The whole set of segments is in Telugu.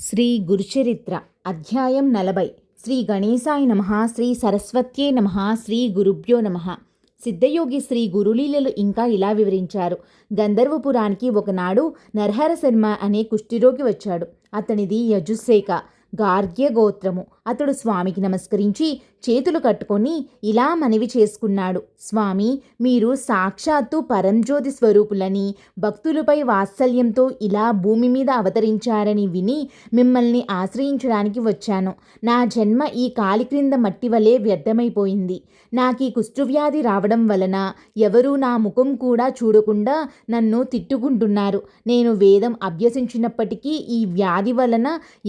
శ్రీ గురుచరిత్ర అధ్యాయం నలభై. శ్రీ గణేశాయ నమ శ్రీ సరస్వత్యే నమ శ్రీ గురుభ్యో నమ. సిద్ధయోగి శ్రీ గురులీలలు ఇంకా ఇలా వివరించారు. గంధర్వపురానికి ఒకనాడు నరహర శర్మ అనే కుష్ఠిరోగి వచ్చాడు. అతనిది యజుశేఖ గార్గ్య గోత్రము అతడు స్వామికి నమస్కరించి చేతులు కట్టుకొని ఇలా మనవి చేసుకున్నాడు. స్వామి మీరు సాక్షాత్తు పరంజ్యోతి స్వరూపులని భక్తులపై వాత్సల్యంతో ఇలా భూమి మీద అవతరించారని విని మిమ్మల్ని ఆశ్రయించడానికి వచ్చాను. నా జన్మ ఈ కాలి క్రింద మట్టి వలె వ్యర్థమైపోయింది. నాకు ఈ కుష్ఠువ్యాధి రావడం వలన ఎవరూ నా ముఖం కూడా చూడకుండా నన్ను తిట్టుకుంటున్నారు. నేను వేదం అభ్యసించినప్పటికీ ఈ వ్యాధి వలన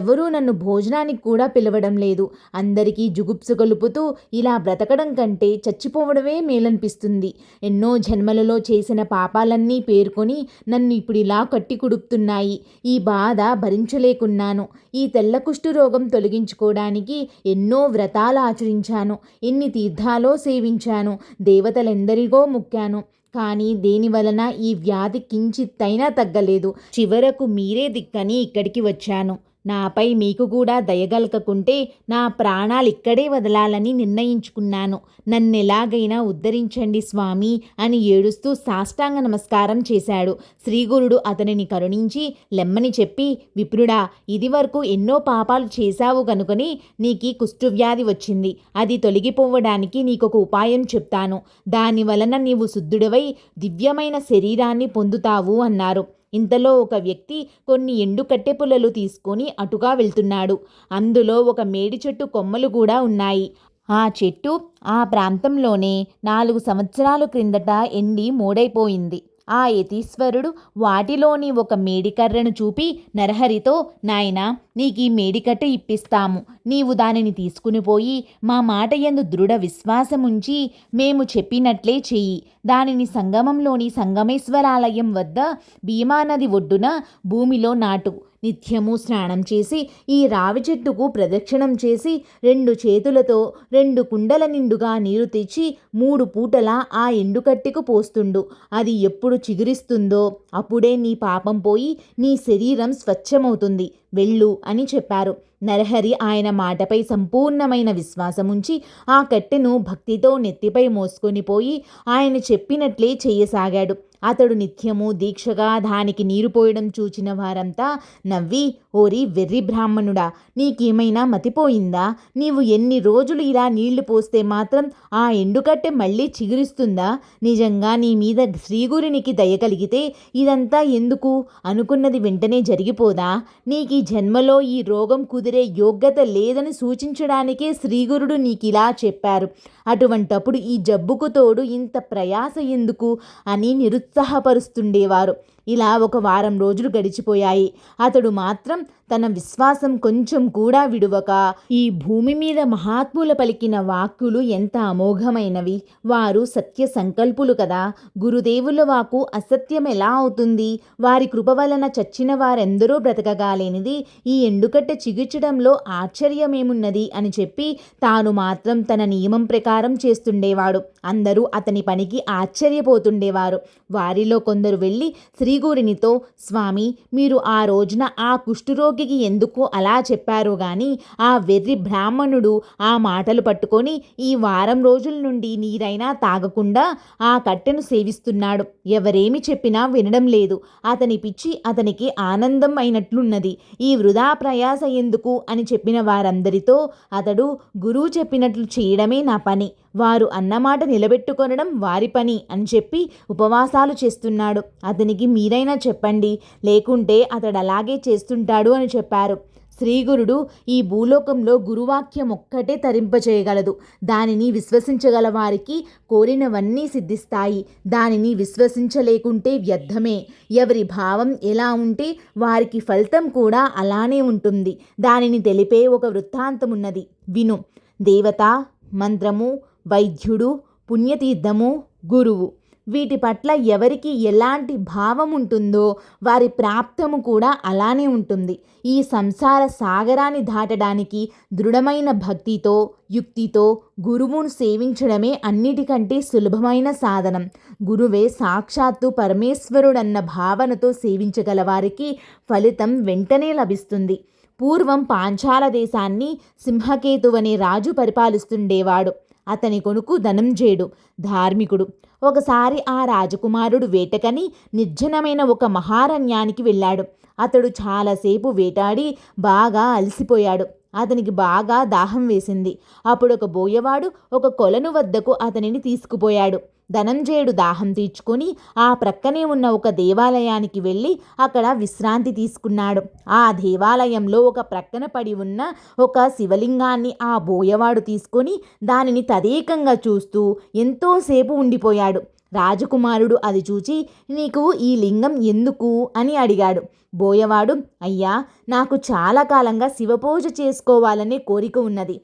ఎవరూ నన్ను భోజనానికి కూడా పిలవడం లేదు. అందరికీ జుగుప్సు గొలుపుతూ ఇలా బ్రతకడం కంటే చచ్చిపోవడమే మేలనిపిస్తుంది. ఎన్నో జన్మలలో చేసిన పాపాలన్నీ పేర్కొని నన్ను ఇప్పుడు ఇలా కట్టి కుడుపుతున్నాయి. ఈ బాధ భరించలేకున్నాను. ఈ తెల్ల కుష్టు రోగం తొలగించుకోవడానికి ఎన్నో వ్రతాలు ఆచరించాను. ఎన్ని తీర్థాలో సేవించాను. దేవతలెందరిగో ముక్కాను. కానీ దేని వలన ఈ వ్యాధి కించిత్తైనా తగ్గలేదు. చివరకు మీరే దిక్కని ఇక్కడికి వచ్చాను. నాపై మీకు కూడా దయగలకకుంటే నా ప్రాణాలు ఇక్కడే వదలాలని నిర్ణయించుకున్నాను. నన్నెలాగైనా ఉద్ధరించండి స్వామి అని ఏడుస్తూ సాష్టాంగ నమస్కారం చేశాడు. శ్రీగురుడు అతనిని కరుణించి లెమ్మని చెప్పి విప్రుడా ఇది వరకు ఎన్నో పాపాలు చేశావు కనుకొని నీకు కుష్ఠువ్యాధి వచ్చింది. అది తొలగిపోవడానికి నీకొక ఉపాయం చెప్తాను. దాని వలన నీవు శుద్ధుడివై దివ్యమైన శరీరాన్ని పొందుతావు అన్నారు. ఇంతలో ఒక వ్యక్తి కొన్ని ఎండు కట్టెపుల్లలు తీసుకొని అటుగా వెళ్తున్నాడు. అందులో ఒక మేడి చెట్టు కొమ్మలు కూడా ఉన్నాయి. ఆ చెట్టు ఆ ప్రాంతంలోనే నాలుగు సంవత్సరాల క్రిందట ఎండి మూడైపోయింది. ఆ యతీశ్వరుడు వాటిలోని ఒక మేడికర్రను చూపి నరహరితో నాయనా నీకు ఈ మేడికట్ట ఇప్పిస్తాము. నీవు దానిని తీసుకుని పోయి మా మాట ఎందు దృఢ విశ్వాసముంచి మేము చెప్పినట్లే చెయ్యి. దానిని సంగమంలోని సంగమేశ్వరాలయం వద్ద భీమానది ఒడ్డున భూమిలో నాటు. నిత్యము స్నానం చేసి ఈ రావి చెట్టుకు ప్రదక్షిణం చేసి రెండు చేతులతో రెండు కుండల నిండుగా నీరు తెచ్చి మూడు పూటలా ఆ ఎండుకట్టెకు పోస్తుండు. అది ఎప్పుడు చిగురిస్తుందో అప్పుడే నీ పాపం పోయి నీ శరీరం స్వచ్ఛమవుతుంది. వెళ్ళు అని చెప్పారు. నరహరి ఆయన మాటపై సంపూర్ణమైన విశ్వాసముంచి ఆ కట్టెను భక్తితో నెత్తిపై మోసుకొని పోయి ఆయన చెప్పినట్లే చేయసాగాడు. అతడు నిత్యము దీక్షగా దానికి నీరు పోయడం చూచిన వారంతా నవ్వి ఓరి వెర్రి బ్రాహ్మణుడా నీకేమైనా మతిపోయిందా నీవు ఎన్ని రోజులు ఇలా నీళ్ళు పోస్తే మాత్రం ఆ ఎండుకట్టె మళ్ళీ చిగురిస్తుందా? నిజంగా నీ మీద శ్రీగురునికి దయ కలిగితే ఇదంతా ఎందుకు? అనుకున్నది వెంటనే జరిగిపోదా? నీకు ఈ జన్మలో ఈ రోగం కుదిరే యోగ్యత లేదని సూచించడానికే శ్రీగురుడు నీకు ఇలా చెప్పారు. అటువంటప్పుడు ఈ జబ్బుకు తోడు ఇంత ప్రయాస ఎందుకు అని ఉత్సాహపరుస్తుండేవారు. ఇలా ఒక వారం రోజులు గడిచిపోయాయి. అతడు మాత్రం తన విశ్వాసం కొంచెం కూడా విడువక ఈ భూమి మీద మహాత్ముల పలికిన వాక్కులు ఎంత అమోఘమైనవి. వారు సత్య సంకల్పులు కదా. గురుదేవుల వాకు అసత్యం ఎలా అవుతుంది? వారి కృప వలన చచ్చిన వారెందరో బ్రతకగాలేనిది ఈ ఎండుకట్ట చిగిర్చడంలో ఆశ్చర్యమేమున్నది అని చెప్పి తాను మాత్రం తన నియమం ప్రకారం చేస్తుండేవాడు. అందరూ అతని పనికి ఆశ్చర్యపోతుండేవారు. వారిలో కొందరు వెళ్ళి శ్రీ శ్రీగురినితో స్వామి మీరు ఆ రోజున ఆ కుష్ఠరోగికి ఎందుకు అలా చెప్పారు గాని ఆ వెర్రి బ్రాహ్మణుడు ఆ మాటలు పట్టుకొని ఈ వారం రోజుల నుండి నీరైనా తాగకుండా ఆ కట్టెను సేవిస్తున్నాడు. ఎవరేమి చెప్పినా వినడం లేదు. అతని పిచ్చి అతనికి ఆనందం అయినట్లున్నది. ఈ వృధా ప్రయాస ఎందుకు? అని చెప్పిన వారందరితో అతడు గురువు చెప్పినట్లు చేయడమే నా పని. వారు అన్నమాట నిలబెట్టుకొనడం వారి పని అని చెప్పి ఉపవాసాలు చేస్తున్నాడు. అతనికి మీరైనా చెప్పండి. లేకుంటే అతడు అలాగే చేస్తుంటాడు అని చెప్పారు. శ్రీగురుడు ఈ భూలోకంలో గురువాక్యం ఒక్కటే తరింపచేయగలదు. దానిని విశ్వసించగల వారికి కోరినవన్నీ సిద్ధిస్తాయి. దానిని విశ్వసించలేకుంటే వ్యర్థమే. ఎవరి భావం ఎలా ఉంటే వారికి ఫలితం కూడా అలానే ఉంటుంది. దానిని తెలిపే ఒక వృత్తాంతమున్నది. విను. దేవత మంత్రము వైద్యుడు పుణ్యతీర్థము గురువు. వీటి పట్ల ఎవరికి ఎలాంటి భావం ఉంటుందో వారి ప్రాప్తము కూడా అలానే ఉంటుంది. ఈ సంసార సాగరాన్ని దాటడానికి దృఢమైన భక్తితో యుక్తితో గురువును సేవించడమే అన్నిటికంటే సులభమైన సాధనం. గురువే సాక్షాత్తు పరమేశ్వరుడన్న భావనతో సేవించగల వారికి ఫలితం వెంటనే లభిస్తుంది. పూర్వం పాంచాల దేశాన్ని సింహకేతువనే రాజు పరిపాలిస్తుండేవాడు. అతని కొనుకు ధనంజయుడు ధార్మికుడు ఒకసారి ఆ రాజకుమారుడు వేటకని నిర్జనమైన ఒక మహారణ్యానికి వెళ్ళాడు. అతడు చాలాసేపు వేటాడి బాగా అలసిపోయాడు. అతనికి బాగా దాహం వేసింది. అప్పుడు ఒక బోయవాడు ఒక కొలను వద్దకు అతనిని తీసుకుపోయాడు. ధనంజయుడు దాహం తీర్చుకొని ఆ ప్రక్కనే ఉన్న ఒక దేవాలయానికి వెళ్ళి అక్కడ విశ్రాంతి తీసుకున్నాడు. ఆ దేవాలయంలో ఒక ప్రక్కన పడి ఉన్న ఒక శివలింగాన్ని ఆ బోయవాడు తీసుకొని దానిని తదేకంగా చూస్తూ ఎంతోసేపు ఉండిపోయాడు. రాజకుమారుడు అది చూచి నీకు ఈ లింగం ఎందుకు? అని అడిగాడు. బోయవాడు అయ్యా నాకు చాలా కాలంగా శివపూజ చేసుకోవాలనే కోరిక ఉన్నది.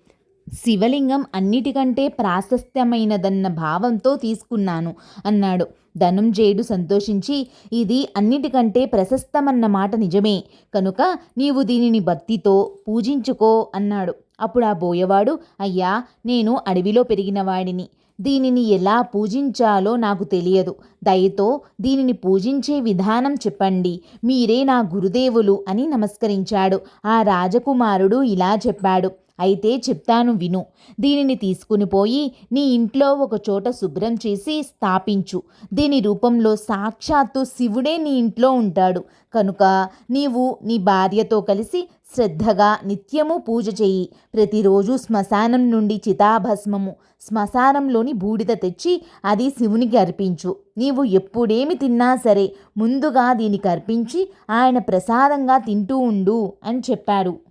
శివలింగం అన్నిటికంటే ప్రాశస్త్యమైనదన్న భావంతో తీసుకున్నాను అన్నాడు. ధనుంజయుడు సంతోషించి ఇది అన్నిటికంటే ప్రశస్తమన్న మాట నిజమే. కనుక నీవు దీనిని భక్తితో పూజించుకో అన్నాడు. అప్పుడు ఆ బోయవాడు అయ్యా నేను అడవిలో పెరిగినవాడిని దీనిని ఎలా పూజించాలో నాకు తెలియదు. దయతో దీనిని పూజించే విధానం చెప్పండి. మీరే నా గురుదేవులు అని నమస్కరించాడు. ఆ రాజకుమారుడు ఇలా చెప్పాడు. అయితే చెప్తాను విను. దీనిని తీసుకుని పోయి నీ ఇంట్లో ఒక చోట శుభ్రం చేసి స్థాపించు. దీని రూపంలో సాక్షాత్తు శివుడే నీ ఇంట్లో ఉంటాడు. కనుక నీవు నీ భార్యతో కలిసి శ్రద్ధగా నిత్యము పూజ చేయి. ప్రతిరోజు శ్మశానం నుండి చితాభస్మము. శ్మశానంలోని బూడిద తెచ్చి అది శివునికి అర్పించు. నీవు ఎప్పుడేమి తిన్నా సరే ముందుగా దీనికి అర్పించి ఆయన ప్రసాదంగా తింటూ ఉండు అని చెప్పారు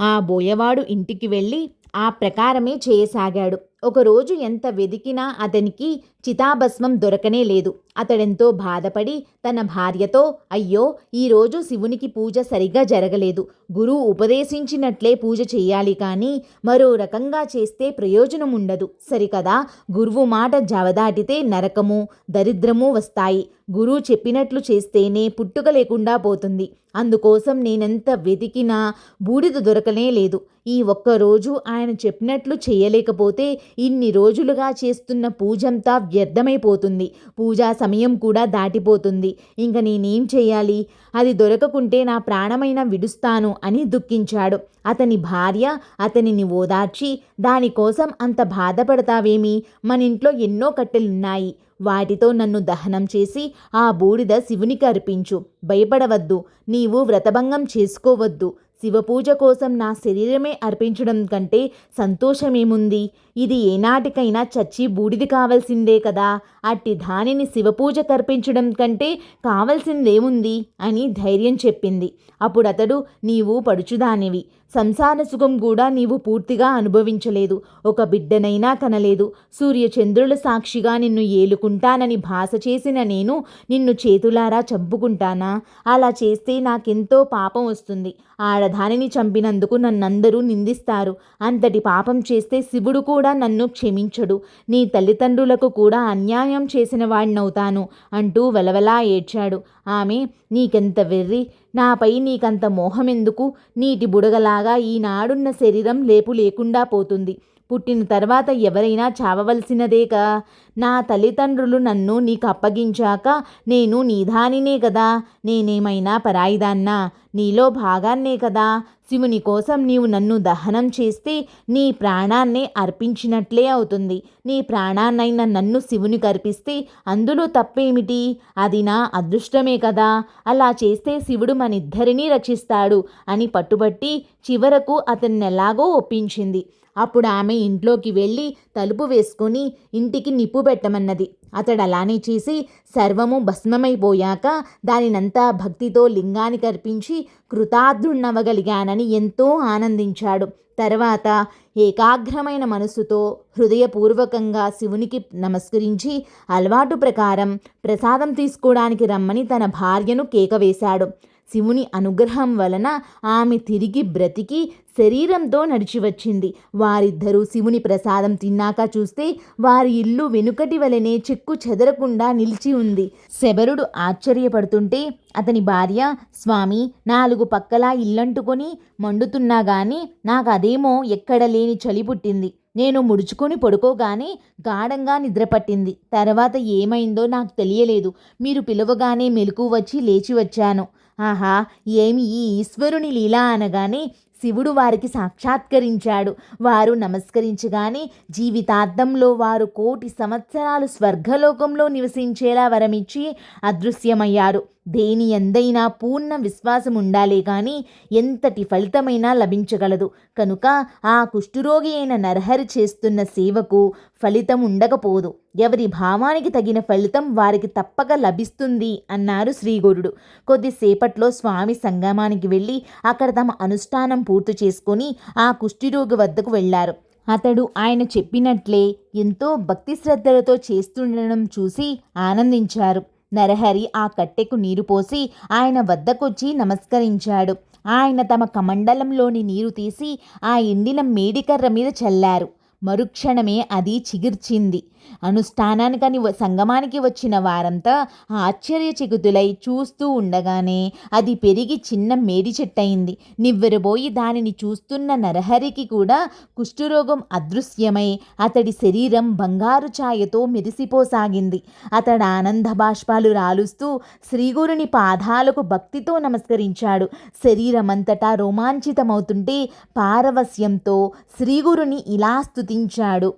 ఆ బోయవాడు ఇంటికి వెళ్ళి ఆ ప్రకారమే చేయసాగాడు. ఒకరోజు ఎంత వెదికినా అతనికి చితాభస్మం దొరకనే లేదు. అతడెంతో బాధపడి తన భార్యతో అయ్యో ఈరోజు శివునికి పూజ సరిగ్గా జరగలేదు. గురువు ఉపదేశించినట్లే పూజ చేయాలి కానీ మరో రకంగా చేస్తే ప్రయోజనం ఉండదు. సరికదా? గురువు మాట జవదాటితే నరకము దరిద్రము వస్తాయి. గురువు చెప్పినట్లు చేస్తేనే పుట్టుక లేకుండా పోతుంది. అందుకోసం నేనెంత వెతికినా బూడిద దొరకనే లేదు. ఈ ఒక్కరోజు ఆయన చెప్పినట్లు చేయలేకపోతే ఇన్ని రోజులుగా చేస్తున్న పూజంతా వ్యర్థమైపోతుంది. పూజా సమయం కూడా దాటిపోతుంది. ఇంక నేనేం చేయాలి? అది దొరకకుంటే నా ప్రాణమైన విడుస్తాను అని దుఃఖించాడు. అతని భార్య అతనిని ఓదార్చి దానికోసం అంత బాధపడతావేమి? మన ఇంట్లో ఎన్నో కట్టెలున్నాయి. వాటితో నన్ను దహనం చేసి ఆ బూడిద శివునికి అర్పించు. భయపడవద్దు. నీవు వ్రతభంగం చేసుకోవద్దు. శివపూజ కోసం నా శరీరమే అర్పించడం కంటే సంతోషమేముంది? ఇది ఏనాటికైనా చచ్చి బూడిది కావలసిందే కదా. అట్టి దానిని శివపూజ తర్పించడం కంటే కావలసిందేముంది? అని ధైర్యం చెప్పింది. అప్పుడు అతడు నీవు పడుచుదానివి. సంసార సుఖం కూడా నీవు పూర్తిగా అనుభవించలేదు. ఒక బిడ్డనైనా కనలేదు. సూర్యచంద్రుల సాక్షిగా నిన్ను ఏలుకుంటానని భాష చేసిన నేను నిన్ను చేతులారా చంపుకుంటానా? అలా చేస్తే నాకెంతో పాపం వస్తుంది. ఆడదానిని చంపినందుకు నన్నందరూ నిందిస్తారు. అంతటి పాపం చేస్తే శివుడు కూడా నన్ను క్షమించడు. నీ తల్లిదండ్రులకు కూడా అన్యాయం చేసిన వాడినవుతాను అంటూ వెలవెలా ఏడ్చాడు. ఆమె నీకెంత వెర్రి? నాపై నీకంత మోహమెందుకు? నీటి బుడగలాగా ఈనాడున్న శరీరం లేపు లేకుండా పోతుంది. పుట్టిన తర్వాత ఎవరైనా చావవలసినదేగా నా తల్లిదండ్రులు నన్ను నీకు అప్పగించాక నేను నీదానినే కదా. నేనేమైనా పరాయిదాన్నా? నీలో భాగాన్నే కదా. శివుని కోసం నీవు నన్ను దహనం చేస్తే నీ ప్రాణాన్నే అర్పించినట్లే అవుతుంది. నీ ప్రాణాన్నైన నన్ను శివునికి అర్పిస్తే అందులో తప్పేమిటి? అది నా అదృష్టమే కదా. అలా చేస్తే శివుడు మనిద్దరినీ రక్షిస్తాడు అని పట్టుబట్టి చివరకు అతన్ని ఎలాగో ఒప్పించింది. అప్పుడు ఆమె ఇంట్లోకి వెళ్ళి తలుపు వేసుకొని ఇంటికి నిప్పు పెట్టమన్నది. అతడు అలానే చేసి సర్వము భస్మమైపోయాక దానినంతా భక్తితో లింగానికి అర్పించి కృతార్థుణ్ణవగలిగానని ఎంతో ఆనందించాడు. తర్వాత ఏకాగ్రమైన మనసుతో హృదయపూర్వకంగా శివునికి నమస్కరించి అలవాటు ప్రకారం ప్రసాదం తీసుకోవడానికి రమ్మని తన భార్యను కేకవేశాడు. శివుని అనుగ్రహం వలన ఆమె తిరిగి బ్రతికి శరీరంతో నడిచి వచ్చింది వారిద్దరూ శివుని ప్రసాదం తిన్నాక చూస్తే వారి ఇల్లు వెనుకటి వలనే చెక్కు చెదరకుండా నిలిచి ఉంది. శబరుడు ఆశ్చర్యపడుతుంటే అతని భార్య స్వామి నాలుగు పక్కలా ఇల్లంటుకొని మండుతున్నా గాని నాకు అదేమో ఎక్కడ లేని చలి పుట్టింది. నేను ముడుచుకొని పడుకోగానే గాఢంగా నిద్రపట్టింది తర్వాత ఏమైందో నాకు తెలియలేదు. మీరు పిలవగానే మెలకు వచ్చి లేచి వచ్చాను. ఆహా ఏమి ఈ ఈశ్వరుని లీలా అనగానే శివుడు వారికి సాక్షాత్కరించాడు. వారు నమస్కరించగానే జీవితార్థంలో వారు కోటి సంవత్సరాలు స్వర్గలోకంలో నివసించేలా వరమిచ్చి అదృశ్యమయ్యారు. దేని ఎందైనా పూర్ణ విశ్వాసం ఉండాలే కానీ ఎంతటి ఫలితమైనా లభించగలదు. కనుక ఆ కుష్ఠురోగి అయిన నరహరి చేస్తున్న సేవకు ఫలితం ఉండకపోదు. ఎవరి భావానికి తగిన ఫలితం వారికి తప్పక లభిస్తుంది అన్నారు శ్రీగురుడు. కొద్దిసేపట్లో స్వామి సంగమానికి వెళ్ళి అక్కడ తమ అనుష్ఠానం పూర్తి చేసుకొని ఆ కుష్ఠిరోగి వద్దకు వెళ్ళారు అతడు ఆయన చెప్పినట్లే ఎంతో భక్తి శ్రద్ధలతో చేస్తుండడం చూసి ఆనందించారు. నరహరి ఆ కట్టెకు నీరు పోసి ఆయన వద్దకొచ్చి నమస్కరించాడు. ఆయన తమ కమండలంలోని నీరు తీసి ఆ ఎండిన మేడికర్ర మీద చల్లారు. మరుక్షణమే అది చిగిర్చింది. అనుష్ఠానానికని సంగమానికి వచ్చిన వారంతా ఆశ్చర్యచకితులై చూస్తూ ఉండగానే అది పెరిగి చిన్న మేడి చెట్టయింది. నివ్వెరబోయి దానిని చూస్తున్న నరహరికి కూడా కుష్ఠరోగం అదృశ్యమై అతడి శరీరం బంగారు ఛాయతో మెరిసిపోసాగింది అతడు ఆనంద బాష్పాలు రాలుస్తూ శ్రీగురుని పాదాలకు భక్తితో నమస్కరించాడు. శరీరమంతటా రోమాంచితమవుతుంటే పారవస్యంతో శ్రీగురుని ఇలా స్తుతించాడు.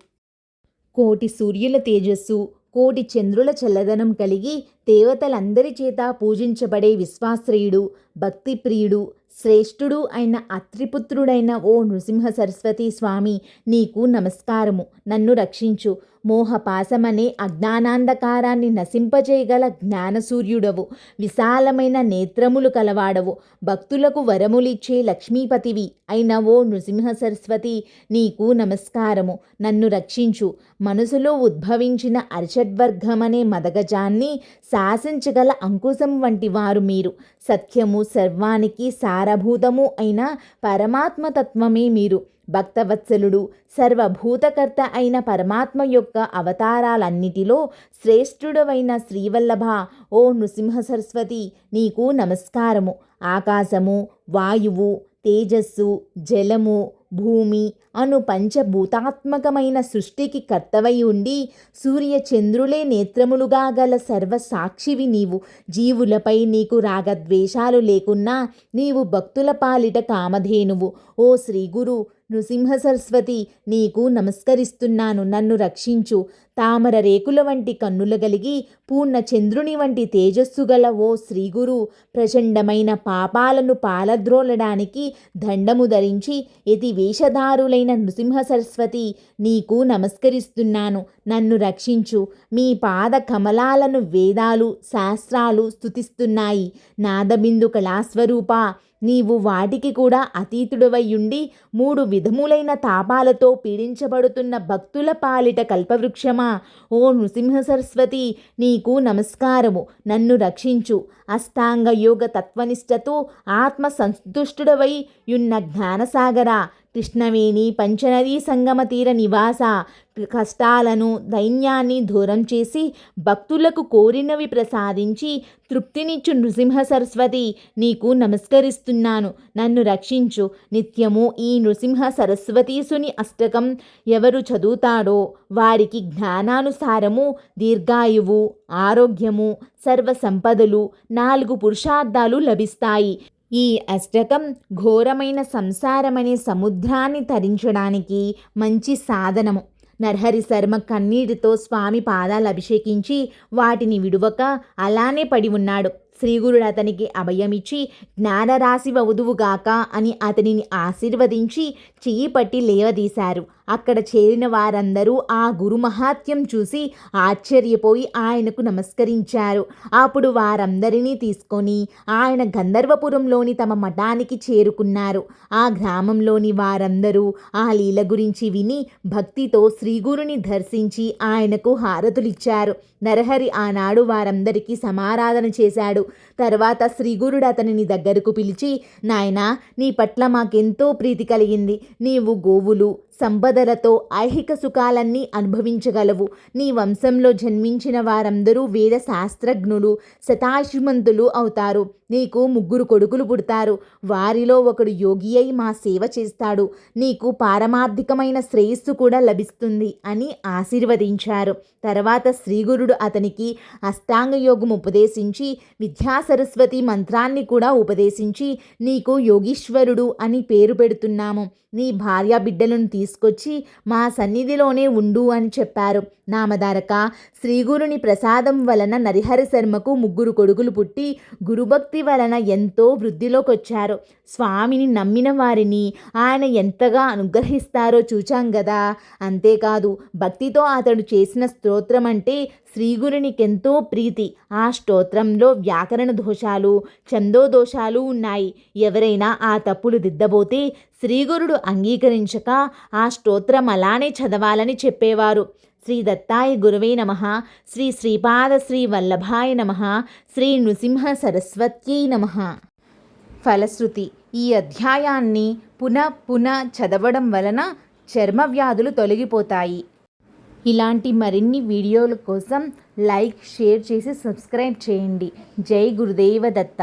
కోటి సూర్యుల తేజస్సు కోటి చంద్రుల చల్లదనం కలిగి దేవతలందరి చేత పూజించబడే విశ్వాశ్రయుడు భక్తిప్రియుడు శ్రేష్ఠుడు అయిన అత్రిపుత్రుడైన ఓ నృసింహ సరస్వతి స్వామి నీకు నమస్కారము. నన్ను రక్షించు. మోహపాసమనే అజ్ఞానాంధకారాన్ని నశింపజేయగల జ్ఞానసూర్యుడవు. విశాలమైన నేత్రములు కలవాడవు. భక్తులకు వరములిచ్చే లక్ష్మీపతివి అయిన ఓ నృసింహ సరస్వతి నీకు నమస్కారము. నన్ను రక్షించు. మనసులో ఉద్భవించిన అర్షడ్వర్గమనే మదగజాన్ని శాసించగల అంకుశం వంటి వారు మీరు. సత్యము సర్వానికి సారభూతము అయిన పరమాత్మతత్వమే మీరు. భక్తవత్సలుడు సర్వభూతకర్త అయిన పరమాత్మ యొక్క అవతారాలన్నిటిలో శ్రేష్ఠుడవైన శ్రీవల్లభ ఓ నృసింహ సరస్వతి నీకు నమస్కారము. ఆకాశము వాయువు తేజస్సు జలము భూమి అను పంచభూతాత్మకమైన సృష్టికి కర్తవై ఉండి సూర్య చంద్రులే నేత్రములుగా గల సర్వసాక్షివి నీవు. జీవులపై నీకు రాగద్వేషాలు లేకున్నా నీవు భక్తుల పాలిట కామధేనువు. ఓ శ్రీగురు నృసింహ సరస్వతి నీకు నమస్కరిస్తున్నాను. నన్ను రక్షించు. తామర రేకుల వంటి కన్నుల కలిగి పూర్ణచంద్రుని వంటి తేజస్సు గల ఓ శ్రీగురు ప్రచండమైన పాపాలను పాలద్రోలడానికి దండము ధరించి ఎది వేషధారులైన నృసింహ సరస్వతి నీకు నమస్కరిస్తున్నాను. నన్ను రక్షించు. మీ పాద కమలాలను వేదాలు శాస్త్రాలు స్తుతిస్తున్నాయి. నాదబిందు కళాస్వరూప నీవు వాటికి కూడా అతీతుడవయ్యుండి మూడు విధములైన తాపాలతో పీడించబడుతున్న భక్తుల పాలిట కల్పవృక్షమా? ఓ నృసింహ సరస్వతి నీకు నమస్కారము. నన్ను రక్షించు. అష్టాంగ యోగ తత్వనిష్టతో ఆత్మ సంతుష్టుడవై యున్న జ్ఞానసాగరా. కృష్ణవేణి పంచనదీ సంగమ తీర నివాస. కష్టాలను దైన్యాన్ని దూరం చేసి భక్తులకు కోరినవి ప్రసాదించి తృప్తినిచ్చు నృసింహ సరస్వతి. నీకు నమస్కరిస్తున్నాను. నన్ను రక్షించు. నిత్యము ఈ నృసింహ సరస్వతీసుని అష్టకం ఎవరు చదువుతాడో వారికి జ్ఞానానుసారము దీర్ఘాయువు ఆరోగ్యము సర్వ సంపదలు నాలుగు పురుషార్థాలు లభిస్తాయి. ఈ అష్టకం ఘోరమైన సంసారమనే సముద్రాన్ని తరించడానికి మంచి సాధనము. నర్హరి శర్మ కన్నీటితో స్వామి పాదాలు అభిషేకించి వాటిని విడువక అలానే పడి ఉన్నాడు. శ్రీగురుడు అతనికి అభయమిచ్చి జ్ఞానరాశి వదువుగాక అని అతనిని ఆశీర్వదించి చెయ్యి పట్టి లేవదీశారు. అక్కడ చేరిన వారందరూ ఆ గురు మహాత్యం చూసి ఆశ్చర్యపోయి ఆయనకు నమస్కరించారు. అప్పుడు వారందరినీ తీసుకొని ఆయన గంధర్వపురంలోని తమ మఠానికి చేరుకున్నారు. ఆ గ్రామంలోని వారందరూ ఆ లీల గురించి విని భక్తితో శ్రీగురుని దర్శించి ఆయనకు హారతులిచ్చారు. నరహరి ఆనాడు వారందరికీ సమారాధన చేశాడు. తర్వాత శ్రీగురుడు అతనిని దగ్గరకు పిలిచి నాయనా నీ పట్ల మాకెంతో ప్రీతి కలిగింది. నీవు గోవులు సంపదలతో ఐహిక సుఖాలన్నీ అనుభవించగలవు. నీ వంశంలో జన్మించిన వారందరూ వేద శాస్త్రజ్ఞులు శతాశిమంతులు అవుతారు. నీకు ముగ్గురు కొడుకులు పుడతారు. వారిలో ఒకడు యోగి అయి మా సేవ చేస్తాడు. నీకు పారమార్థికమైన శ్రేయస్సు కూడా లభిస్తుంది అని ఆశీర్వదించారు. తర్వాత శ్రీగురుడు అతనికి అష్టాంగ యోగం ఉపదేశించి విద్యా సరస్వతి మంత్రాన్ని కూడా ఉపదేశించి నీకు యోగీశ్వరుడు అని పేరు పెడుతున్నాము. నీ భార్య బిడ్డలను తీసుకొచ్చి మా సన్నిధిలోనే ఉండు అని చెప్పారు. నామధారక శ్రీగురుని ప్రసాదం వలన నరిహర శర్మకు ముగ్గురు కొడుకులు పుట్టి గురుభక్తి వలన ఎంతో వృద్ధిలోకొచ్చారు. స్వామిని నమ్మిన వారిని ఆయన ఎంతగా అనుగ్రహిస్తారో చూచాం కదా అంతేకాదు భక్తితో అతడు చేసిన స్తోత్రం అంటే శ్రీగురునికెంతో ప్రీతి. ఆ స్తోత్రంలో వ్యాకరణ దోషాలు చందో దోషాలు ఉన్నాయి. ఎవరైనా ఆ తప్పులు దిద్దబోతే శ్రీగురుడు అంగీకరించక ఆ స్తోత్రం అలానే చదవాలని చెప్పేవారు. శ్రీ దత్తాయ గురవే నమ. శ్రీ శ్రీపాద శ్రీ వల్లభాయ నమ. శ్రీ నృసింహ సరస్వత్యై నమ. ఫలశ్రుతి. ఈ అధ్యాయాన్ని పునః పునః చదవడం వలన చర్మ వ్యాధులు తొలగిపోతాయి. ఇలాంటి మరిన్ని వీడియోల కోసం లైక్ షేర్ చేసి సబ్స్క్రైబ్ చేయండి. జై గురుదేవ దత్త.